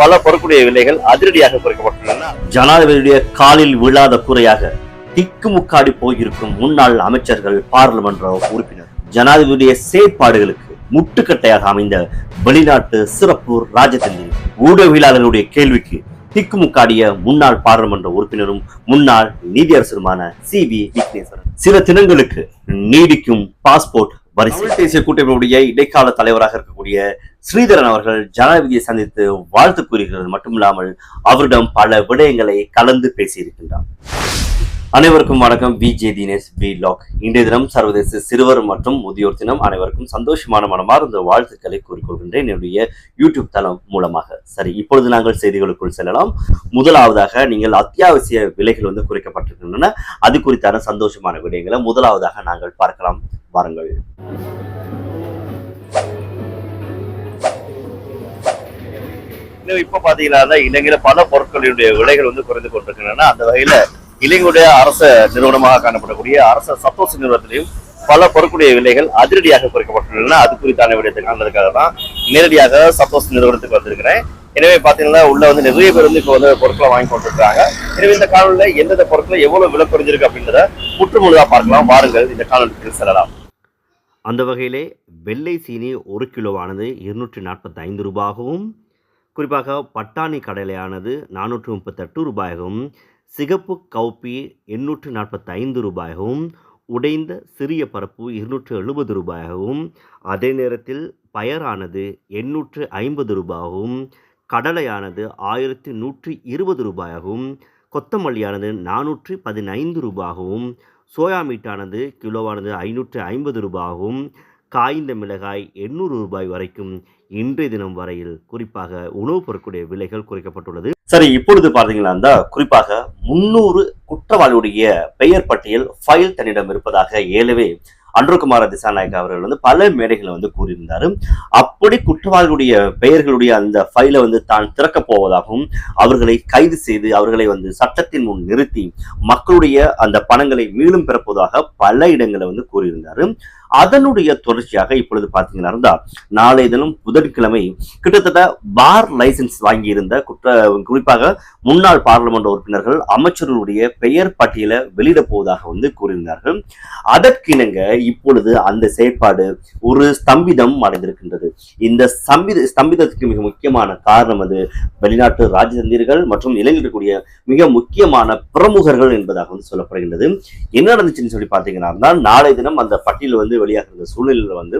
பல பொருட்களுடைய விலைகள் அதிரடியாக குறைக்கப்பட்டுள்ளன. ஜனாதிபதியுடைய காலில் விழாத குறையாக திக்குமுக்காடி போயிருக்கும் முன்னாள் அமைச்சர்கள் பாராளுமன்ற உறுப்பினர். ஜனாதிபதியுடைய செயற்பாடுகளுக்கு முட்டுக்கட்டையாக அமைந்த வெளிநாட்டு சிறப்பு ராஜதந்திரி ஊடகவியலாளர்களுடைய கேள்விக்கு திக்குமுக்காடிய முன்னாள் பாராளுமன்ற உறுப்பினரும் முன்னாள் நீதியரசருமான சி வி விக்னேஸ்வரன். சில தினங்களுக்கு நீடிக்கும் பாஸ்போர்ட் வரிசை. தேசிய கூட்டமைப்புடைய இடைக்கால தலைவராக இருக்கக்கூடிய ஸ்ரீதரன் அவர்கள் ஜனாதிபதியை சந்தித்து வாழ்த்து கூறுகிறது. மட்டுமில்லாமல் அவரிடம் பல விடயங்களை கலந்து பேசியிருக்கின்றார். அனைவருக்கும் வணக்கம். V. J. Dinesh vlog. இன்றைய தினம் சர்வதேச சிறுவர் மற்றும் முதியோர் தினம் அனைவருக்கும் சந்தோஷமான மனமார்ந்த வாழ்த்துக்களை கூறிக்கொள்கின்றேன் என்னுடைய யூடியூப் தளம் மூலமாக. சரி இப்பொழுது நாங்கள் செய்திகளுக்குள் செல்லலாம். முதலாவதாக நீங்கள் அத்தியாவசிய விலைகள் வந்து குறைக்கப்பட்டிருக்கின்றன. அது குறித்தான சந்தோஷமான விடயங்களை முதலாவதாக நாங்கள் பார்க்கலாம். வாருங்கள். இன்னும் இப்ப பாத்தீங்கன்னா இலங்கையில பல பொருட்களுடைய விலைகள் வந்து குறைந்து கொண்டிருக்கின்றன. அந்த வகையில இலங்கையுடைய அரச நிறுவனமாக காணப்படக்கூடிய அரச சத்தோச நிறுவனத்திலையும் பல பொருட்களுடைய விலைகள் அதிரடியாக குறைக்கப்பட்டுள்ளன. அது குறித்தான விடயத்தை காண்றதுக்காக தான் நேரடியாக சத்தோஸ் நிறுவனத்துக்கு வந்திருக்கிறேன். எனவே பாத்தீங்கன்னா உள்ள வந்து நிறைய பேர் வந்து இப்போ வந்து பொருட்களை வாங்கி கொண்டிருக்காங்க எனவே இந்த காணொலியில எந்தெந்த பொருட்கள் எவ்வளவு விலை குறைஞ்சிருக்கு அப்படின்றத முற்றுமுழுதாக பார்க்கலாம். வாருங்கள் இந்த காணொலிக்கு செல்லலாம். அந்த வகையிலே வெள்ளை சீனி ஒரு கிலோவானது இருநூற்றி நாற்பத்தைந்து ரூபாகவும் குறிப்பாக பட்டாணி கடலையானது நானூற்று முப்பத்தெட்டு ரூபாயாகவும் சிகப்பு கவுப்பி எண்ணூற்று நாற்பத்தைந்து ரூபாயாகவும் உடைந்த சிறிய பருப்பு இருநூற்று எழுபது ரூபாயாகவும் அதே நேரத்தில் பயரானது எண்ணூற்று ஐம்பது ரூபாயாகவும் கடலையானது ஆயிரத்தி நூற்றி இருபது ரூபாயாகவும் கொத்தமல்லியானது நானூற்றி பதினைந்து ரூபாயாகவும் சோயா மீட்டானது கிலோவானது ஐநூற்று ஐம்பது ரூபாயாகவும் காய்ந்த மிளகாய் எண்ணூறு ரூபாய் வரைக்கும் இன்றைய தினம் வரையில் குறிப்பாக உணவுப் பொருட்களுடைய விலைகள் குறைக்கப்பட்டுள்ளது. சரி இப்பொழுது பார்த்தீங்கன்னா குறிப்பாக முன்னூறு குற்றவாளியுடைய பெயர் பட்டியல் ஃபைல் தன்னிடம் இருப்பதாக ஏலவே அன்றுகுமார திசாநாயக் அவர்கள் வந்து பல மேடைகளை வந்து கூறியிருந்தார். அப்படி குற்றவாளிகளுடைய பெயர்களுடைய அந்த ஃபைலை வந்து தான் திறக்கப் போவதாகவும் அவர்களை கைது செய்து அவர்களை வந்து சட்டத்தின் முன் நிறுத்தி மக்களுடைய அந்த பணங்களை மீளும் பிறப்பதாக பல இடங்களை வந்து கூறியிருந்தார். அதனுடைய தொடர்ச்சியாக இப்பொழுது பார்த்தீங்கன்னா நாளை தினம் புதன்கிழமை கிட்டத்தட்ட பார் லைசன்ஸ் வாங்கியிருந்த குற்ற குறிப்பாக முன்னாள் பாராளுமன்ற உறுப்பினர்கள் அமைச்சர்களுடைய பெயர் பட்டியலை வெளியிட போவதாக வந்து கூறியிருந்தார்கள். அதற்கிணங்க இப்பொழுது அந்த செயற்பாடு ஒரு ஸ்தம்பிதம் அடைந்திருக்கின்றது. இந்த ஸ்தம்பித ஸ்தம்பிதத்துக்கு மிக முக்கியமான காரணம் அது வெளிநாட்டு ராஜதந்திரிகள் மற்றும் இளைஞர்களுடைய மிக முக்கியமான பிரமுகர்கள் என்பதாக வந்து சொல்லப்படுகின்றது. என்ன நடந்துச்சுன்னு சொல்லி பார்த்தீங்கன்னா நாளை தினம் அந்த பட்டியல் வந்து வெளியாக இருந்த சூழ்நிலையில வந்து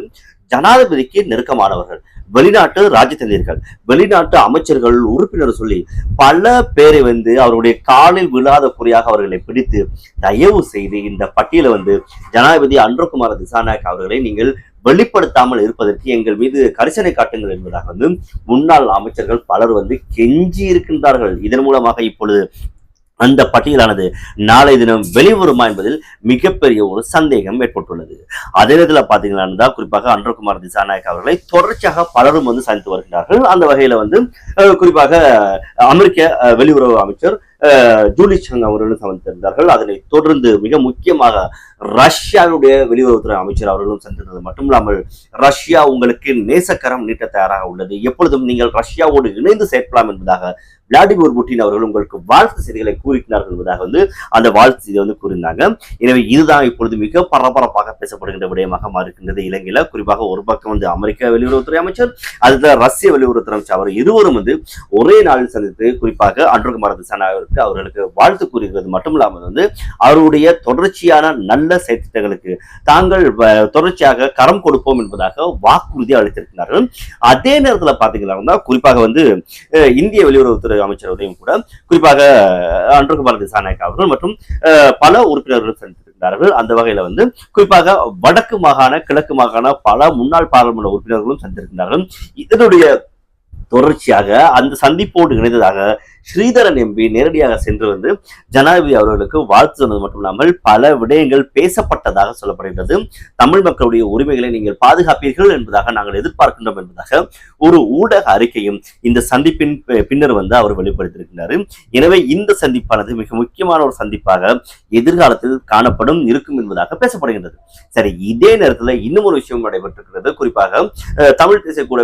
ஜனாதிபதிக்கு நெருக்கமானவர்கள். வெளிநாட்டு ராஜதந்திரிகள். வெளிநாட்டு அமைச்சர்கள் உறுப்பினர் சொல்லி பல பேரை வந்து அவருடைய காலில் விழாத குறையாக அவர்களை பிடித்து தயவு செய்து இந்த பட்டியலை வந்து ஜனாதிபதி அன்றகுமார் திசாநாயக் அவர்களை நீங்கள் வெளிப்படுத்தாமல் இருப்பதற்கு எங்கள் மீது கரிசனை காட்டுங்கள் என்பதாக வந்து முன்னாள் அமைச்சர்கள் பலர் வந்து கெஞ்சி இருக்கின்றார்கள் இதன் மூலமாக இப்பொழுது அந்த பட்டியலானது நாளை தினம் வெளிவருமா என்பதில் மிகப்பெரிய ஒரு சந்தேகம் ஏற்பட்டுள்ளது. அதே நேரத்தில் பார்த்தீங்கன்னா குறிப்பாக அன்றகுமார் திசாநாயக் அவர்களை தொடர்ச்சியாக பலரும் வந்து சந்தித்து வருகிறார்கள். அந்த வகையில வந்து குறிப்பாக அமெரிக்க அஹ், வெளியுறவு அமைச்சர் அஹ், ஜூலி சங் அவர்களும் சந்தித்திருந்தார்கள். அதனை தொடர்ந்து மிக முக்கியமாக ரஷ்யாவுடைய வெளியுறவுத்துறை அமைச்சர் அவர்களும் சந்தித்தது மட்டுமில்லாமல் ரஷ்யா உங்களுக்கு நேசக்கரம் நீட்ட தயாராக உள்ளது. எப்பொழுதும் நீங்கள் ரஷ்யாவோடு இணைந்து செயற்படலாம் என்பதாக விளாடிமிர் புட்டின் அவர்கள் உங்களுக்கு வாழ்த்து செய்திகளை கூறினார்கள் என்பதாக வந்து அந்த வாழ்த்து செய்தி வந்து கூறியிருந்தாங்க. எனவே இதுதான் இப்பொழுது மிக பரபரப்பாக பேசப்படுகின்ற விடயமாக மாறுகின்றது. இலங்கையில குறிப்பாக ஒரு பக்கம் வந்து அமெரிக்க வெளியுறவுத்துறை அமைச்சர் அதுல ரஷ்ய வெளியுறவுத்துறை அமைச்சர். அவர் இருவரும் வந்து ஒரே நாளில் சந்தித்து குறிப்பாக அன்றுகுமார் திசானாவிற்கு அவர்களுக்கு வாழ்த்து கூறுகிறது மட்டுமில்லாமல் வந்து அவருடைய தொடர்ச்சியான நல்ல செயற்திட்டங்களுக்கு தாங்கள் தொடர்ச்சியாக கரம் கொடுப்போம் என்பதாக வாக்குறுதி அளித்திருக்கிறார்கள். அதே நேரத்தில் பார்த்தீங்கன்னா குறிப்பாக வந்து இந்திய வெளியுறவுத்துறை அமைச்சர் அமைச்சருடையும் கூட குறிப்பாக அஹ், அன்றுகுமார் திசாநாயக் அவர்கள் மற்றும் பல உறுப்பினர்கள் சந்தித்திருக்கிறார்கள். அந்த வகையில வந்து குறிப்பாக வடக்கு மாகாண கிழக்கு மாகாண பல முன்னாள் பாராளுமன்ற உறுப்பினர்களும் சந்தித்திருக்கிறார்கள். இதனுடைய தொடர்ச்சியாக அந்த சந்திப்போடு இணைந்ததாக ஸ்ரீதரன் எம்பி நேரடியாக சென்று வந்து ஜனாதிபதி அவர்களுக்கு வாழ்த்து சொன்னது மட்டும் இல்லாமல் பல விடயங்கள் பேசப்பட்டதாக சொல்லப்படுகின்றது. தமிழ் மக்களுடைய உரிமைகளை நீங்கள் பாதுகாப்பீர்கள் என்பதாக நாங்கள் எதிர்பார்க்கின்றோம் என்பதாக ஒரு ஊடக அறிக்கையும் இந்த சந்திப்பின் பின்னர் வந்து அவர் வெளிப்படுத்தியிருக்கிறார். எனவே இந்த சந்திப்பானது மிக முக்கியமான ஒரு சந்திப்பாக எதிர்காலத்தில் காணப்படும் இருக்கும் என்பதாக பேசப்படுகின்றது. சரி இதே நேரத்தில் இன்னும் ஒரு விஷயம் நடைபெற்றிருக்கிறது. குறிப்பாக தமிழ் தேசிய கூட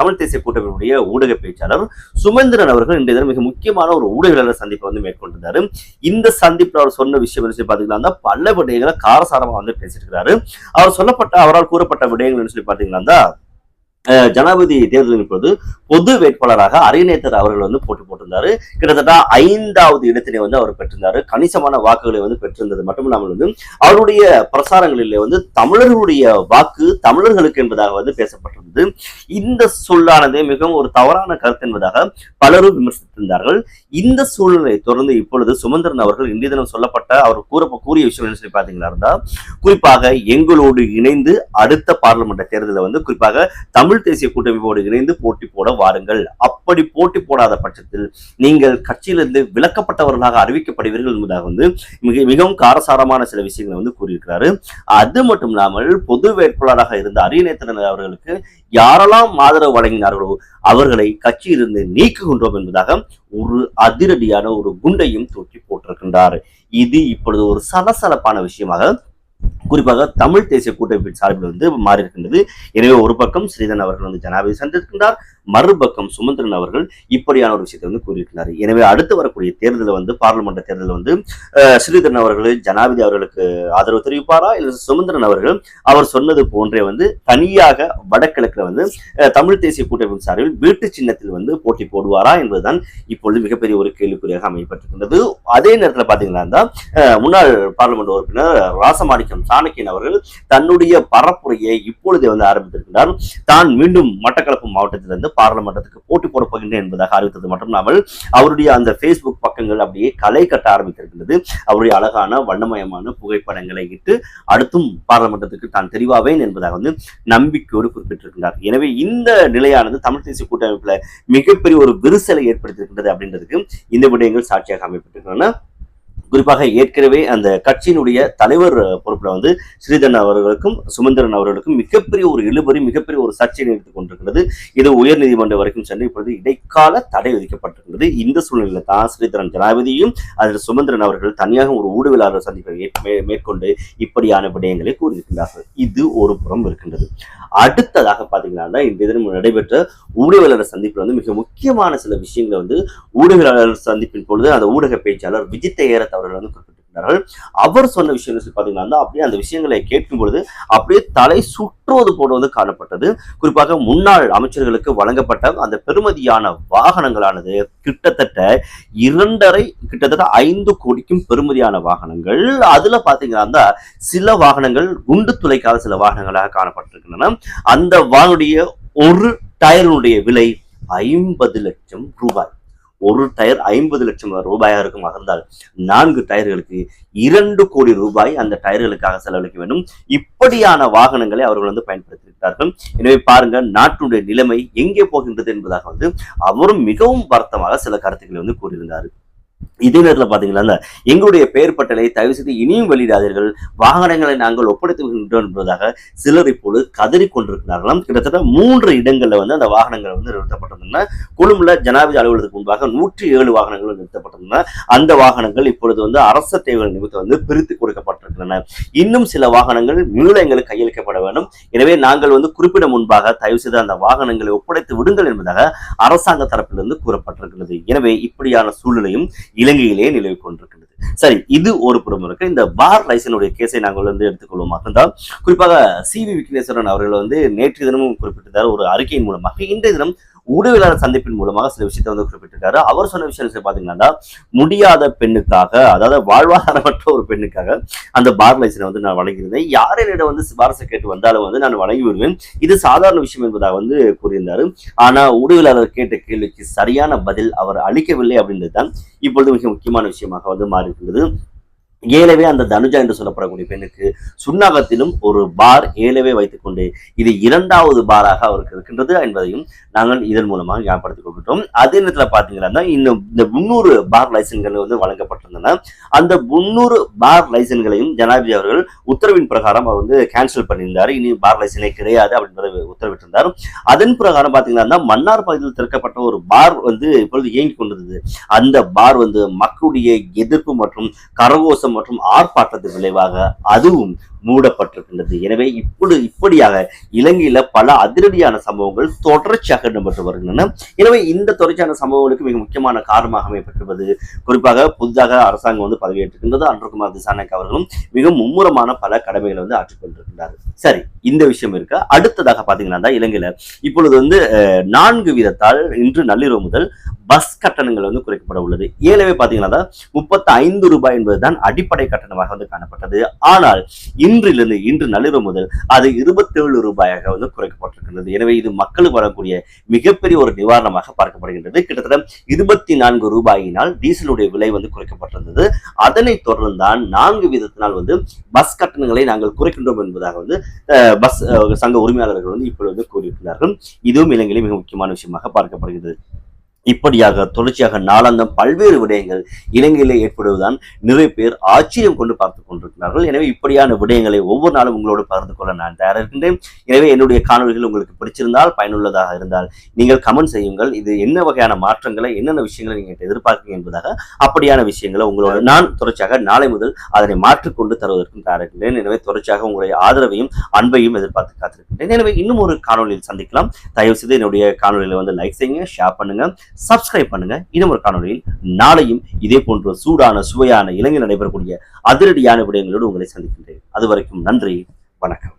தமிழ் தேசிய கூட்டமைப்புடைய ஊடக பேச்சாளர் சுமந்திரன் அவர்கள் இன்றைய மிக முக்கியமான ஒரு ஊடகவியலாளர் சந்திப்பை வந்து மேற்கொண்டிருந்தாரு. இந்த சந்திப்பில் அவர் சொன்ன விஷயம் என்ன சொல்லி பாத்தீங்கன்னா பல விடயங்களை காரசாரமா வந்து பேசியிருக்கிறாரு. அவர் சொல்லப்பட்ட அவரால் கூறப்பட்ட விடயங்கள் சொல்லி பாத்தீங்கன்னா ஜனாதிபதி தேர்தலின் பொழுது பொது வேட்பாளராக அரியநேத்தர் அவர்கள் வந்து போட்டி போட்டிருந்தாரு. கிட்டத்தட்ட ஐந்தாவது இடத்தினை வந்து அவர் பெற்றிருந்தாரு. கணிசமான வாக்குகளை வந்து பெற்றிருந்தது மட்டும் இல்லாமல் வந்து அவருடைய பிரசாரங்களிலே வந்து தமிழர்களுடைய வாக்கு தமிழர்களுக்கு என்பதாக வந்து பேசப்பட்டிருந்தது. இந்த சொல்லானது மிகவும் ஒரு தவறான கருத்து என்பதாக பலரும் விமர்சித்திருந்தார்கள். இந்த சூழ்நிலையை தொடர்ந்து இப்பொழுது சுமந்திரன் அவர்கள் இன்றைய தினம் சொல்லப்பட்ட அவர் கூற கூறிய விஷயம் என்ன சொல்லி பாத்தீங்கன்னா இருந்தா குறிப்பாக எங்களோடு இணைந்து அடுத்த பார்லிமெண்ட் தேர்தலில் வந்து குறிப்பாக தமிழ் தமிழ் தேசிய கூட்டமைப்போடு இணைந்து போட்டி போட வாருங்கள். அப்படி போட்டி போடாத பட்சத்தில் நீங்கள் கட்சியிலிருந்து விலக்கப்பட்டவர்களாக அறிவிக்கப்படுவீர்கள் என்பதாக வந்து மிக மிகவும் காரசாரமான சில விஷயங்களை வந்து கூறியிருக்கிறாரு. அது மட்டும் இல்லாமல் பொது வேட்பாளராக இருந்த அரியநேத்திரன் அவர்களுக்கு யாரெல்லாம் ஆதரவு வழங்கினார்களோ அவர்களை கட்சியிலிருந்து நீக்குகின்றோம் என்பதாக ஒரு அதிரடியான ஒரு குண்டையும் தூக்கி போட்டிருக்கின்றார். இது இப்பொழுது ஒரு சலசலப்பான விஷயமாக குறிப்பாக தமிழ் தேசிய கூட்டமைப்பின் சார்பில் வந்து மாறியிருக்கின்றது. எனவே ஒரு பக்கம் ஸ்ரீதன் அவர்கள் வந்து ஜனாதிபதி சந்தித்திருக்கின்றார். மறுபக்கம் சுமந்திரன் அவர்கள் இப்படியான ஒரு விஷயத்தை வந்து கூறியிருக்கிறார். எனவே அடுத்து வரக்கூடிய தேர்தலில் வந்து பார்லிமெண்ட் தேர்தலில் வந்து ஸ்ரீதரன் அவர்கள் ஜனாதிபதி அவர்களுக்கு ஆதரவு தெரிவிப்பாரா? இல்லை சுமந்திரன் அவர்கள் அவர் சொன்னது போன்றே வந்து தனியாக வடகிழக்கில் வந்து தமிழ் தேசிய கூட்டமைப்பின் சார்பில் வீட்டு சின்னத்தில் வந்து போட்டி போடுவாரா என்பதுதான் இப்பொழுது மிகப்பெரிய ஒரு கேள்விக்குறியாக அமையப்பட்டிருக்கின்றது. அதே நேரத்தில் பாத்தீங்கன்னா முன்னாள் பார்லிமெண்ட் உறுப்பினர் ராசமாணிக்கம் சாணக்கியன் அவர்கள் தன்னுடைய பரப்புரையை இப்பொழுதே வந்து ஆரம்பித்திருக்கிறார் தான் மீண்டும் மட்டக்களப்பு மாவட்டத்திலிருந்து பாராளுமன்றத்துக்கு போட்டி போடப் போகின்றேன் என்பதாக அறிவித்தது மட்டுமில்லாமல் அவருடைய அந்த ஃபேஸ்புக் பக்கங்கள் அப்படியே களை கட்ட ஆரம்பித்திருக்கிறது அவருடைய அழகான வண்ணமயமான புகைப்படங்களை இட்டு அடுத்தும் பாராளுமன்றத்துக்கு தான் தெரிவாவேன் என்பதாக வந்து நம்பிக்கையோடு குறிப்பிட்டிருக்கிறார் எனவே இந்த நிலையானது தமிழ் தேசிய கூட்டமைப்புல மிகப்பெரிய ஒரு விரிசலை ஏற்படுத்தியிருக்கின்றது அப்படின்றதுக்கு இந்த விடயங்கள் சாட்சியாக அமைப்பட்டிருக்கின்றன குறிப்பாக ஏற்கனவே அந்த கட்சியினுடைய தலைவர் பொறுப்பில் வந்து ஸ்ரீதரன் அவர்களுக்கும் சுமந்திரன் அவர்களுக்கும் மிகப்பெரிய ஒரு இழுபறி மிகப்பெரிய ஒரு சர்ச்சை நிறுத்திக் கொண்டிருக்கிறது. இது உயர் நீதிமன்றம் வரைக்கும் சென்று இப்பொழுது இடைக்கால தடை விதிக்கப்பட்டிருக்கிறது. இந்த சூழ்நிலையில தான் ஸ்ரீதரன் ஜனாதிபதியும் அதில் சுமந்திரன் அவர்கள் தனியாக ஒரு ஊடுவிலாளர் சந்திப்பை மேற்கொண்டு இப்படியான விடயங்களை கூறியிருக்கின்றார்கள். இது ஒரு புறம் இருக்கின்றது. அடுத்ததாக பார்த்தீங்கன்னா இந்த தினம் நடைபெற்ற ஊடகவியலாளர் சந்திப்பில் வந்து மிக முக்கியமான சில விஷயங்களை வந்து ஊடகவியலாளர் சந்திப்பின் பொழுது அந்த ஊடக பேச்சாளர் விஜித்த ஏரத் அவர்கள் வந்து குறிப்பிட்டிருக்கிறார்கள் அவர் சொன்ன விஷயங்கள் பார்த்தீங்கன்னா அப்படியே அந்த விஷயங்களை கேட்கும் பொழுது அப்படியே தலை சுற்றுவது போல வந்து காணப்பட்டது. குறிப்பாக முன்னாள் அமைச்சர்களுக்கு வழங்கப்பட்ட அந்த பெருமதியான வாகனங்களானது கிட்டத்தட்ட இரண்டரை கிட்டத்தட்ட ஐந்து கோடிக்கும் பெருமதியான வாகனங்கள். அதுல பாத்தீங்கன்னா சில வாகனங்கள் குண்டு துளைக்காத சில வாகனங்களாக காணப்பட்டிருக்கின்றன. அந்த வாகனுடைய ஒரு டயருடைய விலை ஐம்பது லட்சம் ரூபாய். ஒரு டயர் ஐம்பது லட்சம் ரூபாயாக இருக்கும். அகர்ந்தால் நான்கு டயர்களுக்கு இரண்டு கோடி ரூபாய் அந்த டயர்களுக்காக செலவழிக்க வேண்டும். இப்படியான வாகனங்களை அவர்கள் வந்து பயன்படுத்தியிருக்கிறார்கள். எனவே பாருங்க நாட்டுடைய நிலைமை எங்கே போகின்றது என்பதாக வந்து அவரும் மிகவும் வருத்தமாக சில கருத்துக்களை வந்து கூறியிருந்தார். இதே நேரத்தில் பார்த்தீங்களா எங்களுடைய பெயர் பட்டலை தயவு செய்து இனியும் வெளியிடாதீர்கள். வாகனங்களை நாங்கள் ஒப்படைத்துகின்றோம் என்பதாக சிலர் இப்போது கதறி கொண்டிருக்கிறார்களாம். கிட்டத்தட்ட மூன்று இடங்களில் வந்து அந்த வாகனங்கள் வந்து நிறுத்தப்பட்டிருந்தன. கொழும்புல ஜனாதிபதி அலுவலகத்துக்கு முன்பாக நூற்றி ஏழு வாகனங்கள் நிறுத்தப்பட்டிருந்தன. அந்த வாகனங்கள் இப்பொழுது வந்து அரச தேவைகள் நிமித்தம் வந்து பிரித்து கொடுக்கப்பட்டிருக்கின்றன. இன்னும் சில வாகனங்கள் மீள எங்களுக்கு கையளிக்கப்பட வேண்டும். எனவே நாங்கள் வந்து குறிப்பிட முன்பாக தயவு செய்து அந்த வாகனங்களை ஒப்படைத்து விடுங்கள் என்பதாக அரசாங்க தரப்பிலிருந்து கூறப்பட்டிருக்கிறது. எனவே இப்படியான சூழ்நிலையும் இலங்கையிலேயே நிலவி கொண்டிருக்கிறது சரி இது ஒரு புறம் இருக்கு இந்த பார் லைசனுடைய கேஸை நாங்கள் வந்து எடுத்துக்கொள்வோமாக இருந்தால் குறிப்பாக சி வி விக்னேஸ்வரன் அவர்கள் வந்து நேற்று தினமும் குறிப்பிட்டிருந்தார். ஒரு அறிக்கையின் மூலமாக இன்றைய தினம் ஊடகவியலாளர் சந்திப்பின் மூலமாக சில விஷயத்தை வந்து குறிப்பிட்டிருக்காரு. அவர் சொன்ன விஷயம் பாத்தீங்கன்னா முடியாத பெண்ணுக்காக அதாவது வாழ்வாதாரமற்ற ஒரு பெண்ணுக்காக அந்த பார் லைசனை வந்து நான் வழங்கியிருந்தேன். யார் என்னிடம் வந்து சிபாரசு கேட்டு வந்தாலும் வந்து நான் வழங்கி விடுவேன் இது சாதாரண விஷயம் என்பதாக வந்து கூறியிருந்தாரு. ஆனா ஊடகவியலாளர் கேட்ட கேள்விக்கு சரியான பதில் அவர் அளிக்கவில்லை அப்படின்றது தான் இப்பொழுது மிக முக்கியமான விஷயமாக வந்து மாறி இருக்கின்றது ஏலவே அந்த தனுஜா என்று சொல்லப்படக்கூடிய பெண்ணுக்கு சுண்ணாகத்திலும் ஒரு பார் ஏலவே வைத்துக்கொண்டு இது இரண்டாவது பாராக அவருக்கு இருக்கின்றது என்பதையும் நாங்கள் இதன் மூலமாக ஞாபகப்படுத்திக் கொள்கின்றோம். அதே நேரத்தில் பார்த்தீங்கன்னா இன்னும் இந்த முன்னூறு பார் லைசன்கள் வந்து வழங்கப்பட்டிருந்தன. அந்த முன்னூறு பார் லைசன்களையும் ஜனாதிபதி அவர்கள் உத்தரவின் பிரகாரம் அவர் வந்து கேன்சல் பண்ணியிருந்தார். இனி பார் லைசனே கிடையாது அப்படின்றத உத்தரவிட்டிருந்தார். அதன் பிரகாரம் பார்த்தீங்கன்னா மன்னார் பகுதியில் திறக்கப்பட்ட ஒரு பார் வந்து இப்பொழுது இயங்கி கொண்டிருந்தது. அந்த பார் வந்து மக்களுடைய எதிர்ப்பு மற்றும் கரகோசம் மற்றும் ஆர்ப்பாட்டத்தின் விளைவாக அதுவும் மூடப்பட்டிருக்கின்றது. எனவே இப்படி இப்படியாக இலங்கையில பல அதிரடியான சம்பவங்கள் தொடர்ச்சியாக இடம்பெற்று வருகின்றன. எனவே இந்த தொடர்ச்சியான சம்பவங்களுக்கு மிக முக்கியமான காரணமாக அமைப்பட்டிருப்பது குறிப்பாக புதிதாக அரசாங்கம் வந்து பதவியேற்றிருக்கின்றது. அன்றகுமார் திசாநாயக் அவர்களும் மிக மும்முரமான பல கடமைகளை வந்து ஆற்றிக்கொண்டிருக்கின்றார் சரி இந்த விஷயம் இருக்க. அடுத்ததாக பாத்தீங்கன்னா இலங்கையில இப்பொழுது வந்து நான்கு வீதத்தால் இன்று நள்ளிரவு முதல் பஸ் கட்டணங்கள் வந்து குறைக்கப்பட உள்ளது. ஏழவே பாத்தீங்கன்னா முப்பத்தி ஐந்து ரூபாய் என்பதுதான் அடிப்படை கட்டணமாக வந்து காணப்பட்டது. ஆனால் இன்றிலிருந்து இன்று நள்ளிரவு முதல் அது இருபத்தேழு ரூபாயாக வந்து குறைக்கப்பட்டிருக்கிறது எனவே இது மக்களுக்கு வரக்கூடிய மிகப்பெரிய ஒரு நிவாரணமாக பார்க்கப்படுகின்றது. கிட்டத்தட்ட இருபத்தி நான்கு ரூபாயினால் டீசலுடைய விலை வந்து குறைக்கப்பட்டிருந்தது. அதனைத் தொடர்ந்து தான் நான்கு வீதத்தினால் வந்து பஸ் கட்டணங்களை நாங்கள் குறைக்கின்றோம் என்பதாக வந்து பஸ் சங்க உரிமையாளர்கள் வந்து இப்பொழுது வந்து கூறியிருக்கிறார்கள். இதுவும் இலங்கையிலே மிக முக்கியமான விஷயமாக பார்க்கப்படுகிறது இப்படியாக தொடர்ச்சியாக நாளாந்தம் பல்வேறு விடயங்கள் இலங்கையிலே ஏற்படுவதுதான் நிறைய பேர் ஆச்சரியம் கொண்டு பார்த்து கொண்டிருக்கிறார்கள். எனவே இப்படியான விடயங்களை ஒவ்வொரு நாளும் உங்களோடு பகிர்ந்து கொள்ள நான் தயாராக இருக்கின்றேன். எனவே என்னுடைய காணொலிகள் உங்களுக்கு பிடிச்சிருந்தால் பயனுள்ளதாக இருந்தால் நீங்கள் கமெண்ட் செய்யுங்கள். இது என்ன வகையான மாற்றங்களை என்னென்ன விஷயங்களை நீங்கள் எதிர்பார்க்கீங்க என்பதாக அப்படியான விஷயங்களை உங்களோட நான் தொடர்ச்சியாக நாளை முதல் அதனை மாற்றிக்கொண்டு தருவதற்கும் தயாராக இருக்கின்றேன். எனவே தொடர்ச்சியாக உங்களுடைய ஆதரவையும் அன்பையும் எதிர்பார்த்து காத்திருக்கின்றேன். எனவே இன்னும் ஒரு காணொலியில் சந்திக்கலாம். தயவு செய்து என்னுடைய காணொலியில் வந்து லைக் செய்யுங்க ஷேர் பண்ணுங்க. சப்ஸ்கிரைப் பண்ணுங்க. இன்னும் ஒரு காணொலியில் நாளையும் இதே போன்ற சூடான சுவையான இலங்கை நடைபெறக்கூடிய அதிரடியான விடயங்களோடு உங்களை சந்திக்கின்றேன். அது வரைக்கும் நன்றி வணக்கம்.